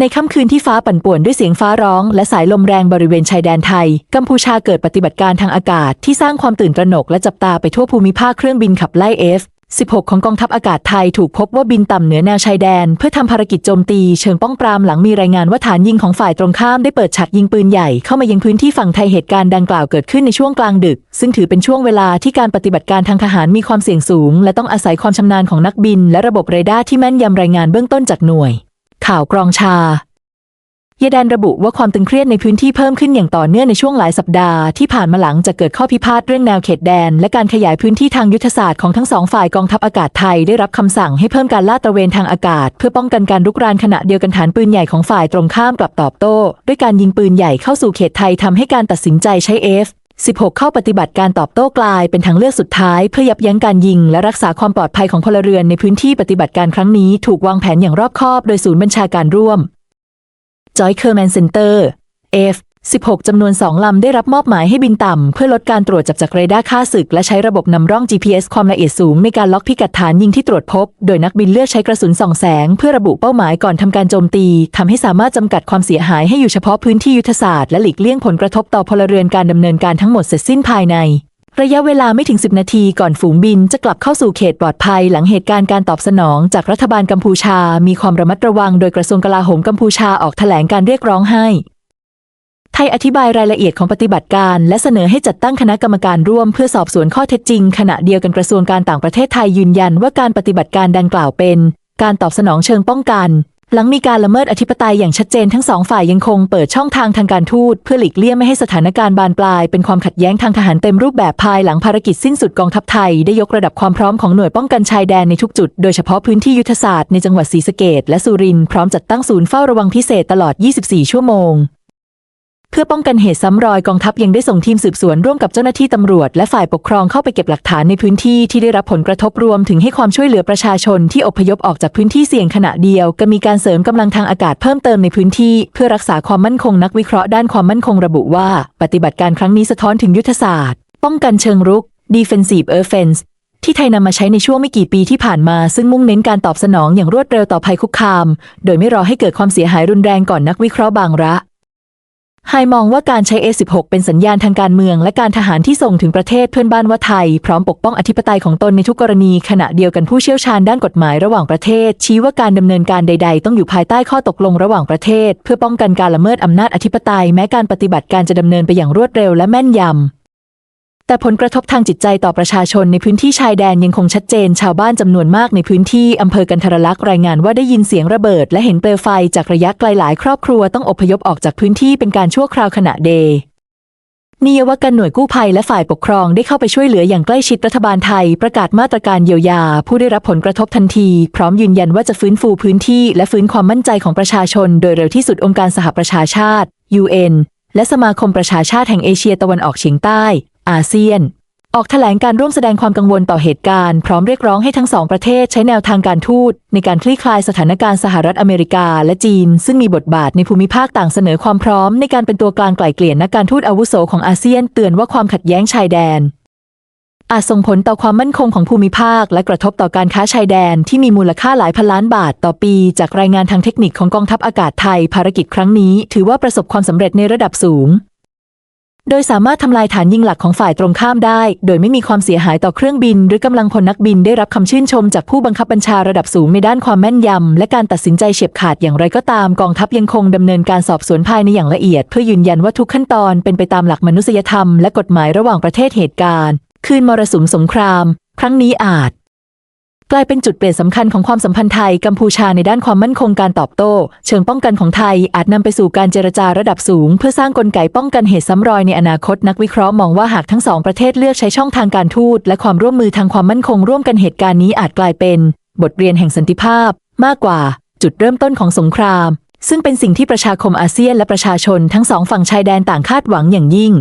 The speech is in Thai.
ในค่ำคืนที่ฟ้าปั่นป่วนด้วยเสียงฟ้าร้อง และสายลมแรงบริเวณชายแดนไทย กัมพูชาเกิดปฏิบัติการทางอากาศที่สร้างความตื่นตระหนกและจับตาไปทั่วภูมิภาคเครื่องบินขับไล่ F 16 ของกองทัพอากาศไทยถูกพบว่าบินต่ำเหนือแนวชายแดน เพื่อทำภารกิจโจมตีเชิงป้องปรามหลังมีรายงานว่าฐานยิงของฝ่ายตรงข้ามได้เปิดฉากยิงปืนใหญ่เข้ามายังพื้นที่ฝั่งไทยเหตุการณ์ดังกล่าวเกิดขึ้นในช่วงกลางดึก ซึ่งถือเป็นช่วงเวลาที่การปฏิบัติการทางทหารมีความเสี่ยงสูง และต้องอาศัยความชำนาญของนักบิน และระบบเรดาร์ที่แม่นยำรายงานเบื้องต้นจากหน่วย ข่าวกรองชาเยแดนระบุว่าความตึงเครียดในพื้นที่เพิ่มขึ้นอย่างต่อเนื่องในช่วงหลายสัปดาห์ที่ผ่านมาหลังจากเกิดข้อพิพาทเรื่องแนวเขตแดน และการขยายพื้นที่ทางยุทธศาสตร์ของทั้งสองฝ่ายกองทัพอากาศไทยได้รับคำสั่งให้เพิ่มการลาดตระเวนทางอากาศ เพื่อป้องกันการรุกรานขณะเดียวกันฐานปืนใหญ่ของฝ่ายตรงข้ามกลับตอบโต้ ด้วยการยิงปืนใหญ่เข้าสู่เขตไทยทำให้การตัดสินใจใช้ F 16 เข้าปฏิบัติการตอบโต้กลายเป็นทางเลือกสุดท้าย เพื่อยับยั้งการยิง และรักษาความปลอดภัยของพลเรือนในพื้นที่ปฏิบัติการครั้งนี้ถูกวางแผนอย่างรอบคอบ โดยศูนย์บัญชาการร่วมจอยเคอร์แมนเซ็นเตอร์ F 16 จำนวน 2 ลำได้รับมอบหมายให้บินต่ำ เพื่อลดการตรวจจับจากเรดาร์ค่าศึก และใช้ระบบนำร่อง GPS ความละเอียดสูงในการล็อกพิกัดฐานยิงที่ตรวจพบ โดยนักบินเลือกใช้กระสุนส่องแสง เพื่อระบุเป้าหมายก่อนทำการโจมตีทำให้สามารถจำกัดความเสียหายให้อยู่เฉพาะพื้นที่ยุทธศาสตร์และหลีกเลี่ยงผลกระทบต่อพลเรือนการดำเนินการทั้งหมดเสร็จสิ้นภายใน ระยะเวลาไม่ถึง 10 นาทีก่อนฝูงบินจะกลับเข้าสู่เขตปลอดภัย หลังเหตุการณ์การตอบสนองจากรัฐบาลกัมพูชา มีความระมัดระวัง โดยกระทรวงกลาโหมกัมพูชาออกแถลงการเรียกร้องให้ ไทยอธิบายรายละเอียดของปฏิบัติการ และเสนอให้จัดตั้งคณะกรรมการร่วมเพื่อสอบสวนข้อเท็จจริง ขณะเดียวกันกระทรวงการต่างประเทศไทยยืนยันว่าการปฏิบัติการดังกล่าวเป็น การตอบสนองเชิงป้องกัน หลังมีการละเมิดอธิปไตยอย่างชัดเจนทั้งสองฝ่ายยังคงเปิดช่องทางทางการทูตเพื่อหลีกเลี่ยงไม่ให้สถานการณ์บานปลาย เป็นความขัดแย้งทางทหารเต็มรูปแบบภายหลังภารกิจสิ้นสุดกองทัพไทยได้ยกระดับความพร้อมของหน่วยป้องกันชายแดนในทุกจุด โดยเฉพาะพื้นที่ยุทธศาสตร์ในจังหวัดศรีสะเกษและสุรินทร์พร้อมจัดตั้งศูนย์เฝ้าระวังพิเศษตลอด 24 ชั่วโมง เพื่อป้องกันเหตุซ้ำรอยกองทัพยังได้ส่งทีมสืบสวนร่วมกับเจ้าหน้าที่ตำรวจ และฝ่ายปกครองเข้าไปเก็บหลักฐานในพื้นที่ที่ได้รับผลกระทบรวมถึงให้ความช่วยเหลือประชาชนที่อพยพออกจากพื้นที่เสี่ยงขณะเดียวก็มีการเสริมกำลังทางอากาศเพิ่มเติมในพื้นที่ เพื่อรักษาความมั่นคงนักวิเคราะห์ด้านความมั่นคงระบุว่า ปฏิบัติการครั้งนี้สะท้อนถึงยุทธศาสตร์ ป้องกันเชิงรุก defensive offense ที่ไทยนำมาใช้ในช่วงไม่กี่ปีที่ผ่านมา ซึ่งมุ่งเน้นการตอบสนองอย่างรวดเร็วต่อภัยคุกคาม โดยไม่รอให้เกิดความเสียหายรุนแรงก่อนนักวิเคราะห์บางระ ไฮมองว่าการใช้ A16 เป็นสัญญาณทางการเมือง และการทหารที่ส่งถึงประเทศเพื่อนบ้านว่าไทย พร้อมปกป้องอธิปไตยของตนในทุกกรณี ขณะเดียวกันผู้เชี่ยวชาญด้านกฎหมายระหว่างประเทศ ชี้ว่าการดำเนินการใด ๆ ต้องอยู่ภายใต้ข้อตกลงระหว่างประเทศ เพื่อป้องกันการละเมิดอำนาจอธิปไตยแม้การปฏิบัติการจะดำเนินไปอย่างรวดเร็วและแม่นยำ แต่ผลกระทบทางจิตใจต่อประชาชนในพื้นที่ชายแดนยังคงชัดเจน ชาวบ้านจำนวนมากในพื้นที่อำเภอกันทรลักษ์รายงานว่าได้ยินเสียงระเบิด และเห็นเปลวไฟจากระยะไกลหลายครอบครัวต้องอพยพออกจากพื้นที่เป็นการชั่วคราวขณะเดย์นิยวักันหน่วยกู้ภัยและฝ่ายปกครองได้เข้าไปช่วยเหลืออย่างใกล้ชิดรัฐบาลไทย ประกาศมาตรการเยียวยา ผู้ได้รับผลกระทบทันที พร้อมยืนยันว่าจะฟื้นฟูพื้นที่ และฟื้นความมั่นใจของประชาชน โดยเร็วที่สุดองค์การสหประชาชาติ UN และสมาคมประชาชาติแห่งเอเชียตะวันออกเฉียงใต้ อาเซียน ออกแถลงการร่วมแสดงความกังวลต่อเหตุการณ์ พร้อมเรียกร้องให้ทั้งสองประเทศใช้แนวทางการทูตในการคลี่คลายสถานการณ์สหรัฐอเมริกาและจีน ซึ่งมีบทบาทในภูมิภาคต่างเสนอความพร้อมในการเป็นตัวกลางไกล่เกลี่ยนักการทูตอาวุโสของอาเซียนเตือนว่าความขัดแย้งชายแดนอาจส่งผลต่อความมั่นคงของภูมิภาค และกระทบต่อการค้าชายแดนที่มีมูลค่าหลายพันล้านบาทต่อปี จากรายงานทางเทคนิคของกองทัพอากาศไทย ภารกิจครั้งนี้ ถือว่าประสบความสำเร็จในระดับสูง โดยสามารถทำลายฐานยิงหลักของฝ่ายตรงข้ามได้ โดยไม่มีความเสียหายต่อเครื่องบิน หรือกำลังพลนักบินได้รับคำชื่นชมจากผู้บังคับบัญชาระดับสูงในด้านความแม่นยำ และการตัดสินใจเฉียบขาดอย่างไรก็ตาม กองทัพยังคงดำเนินการสอบสวนภายในอย่างละเอียด เพื่อยืนยันว่าทุกขั้นตอนเป็นไปตามหลักมนุษยธรรมและกฎหมายระหว่างประเทศเหตุการณ์ คืนมรสุมสงคราม ครั้งนี้อาจ กลายเป็นจุดเปลี่ยนสำคัญของความสัมพันธ์ไทยกัมพูชาในด้านความมั่นคงการตอบโต้ เชิงป้องกันของไทยอาจนำไปสู่การเจรจาระดับสูง เพื่อสร้างกลไกป้องกันเหตุซ้ำรอยในอนาคตนักวิเคราะห์มองว่าหากทั้งสองประเทศเลือกใช้ช่องทางการทูตและความร่วมมือทางความมั่นคงร่วมกันเหตุการณ์นี้อาจกลายเป็น บทเรียนแห่งสันติภาพ มากกว่า จุดเริ่มต้นของสงคราม ซึ่งเป็นสิ่งที่ประชาคมอาเซียนและประชาชนทั้งสองฝั่งชายแดนต่างคาดหวังอย่างยิ่ง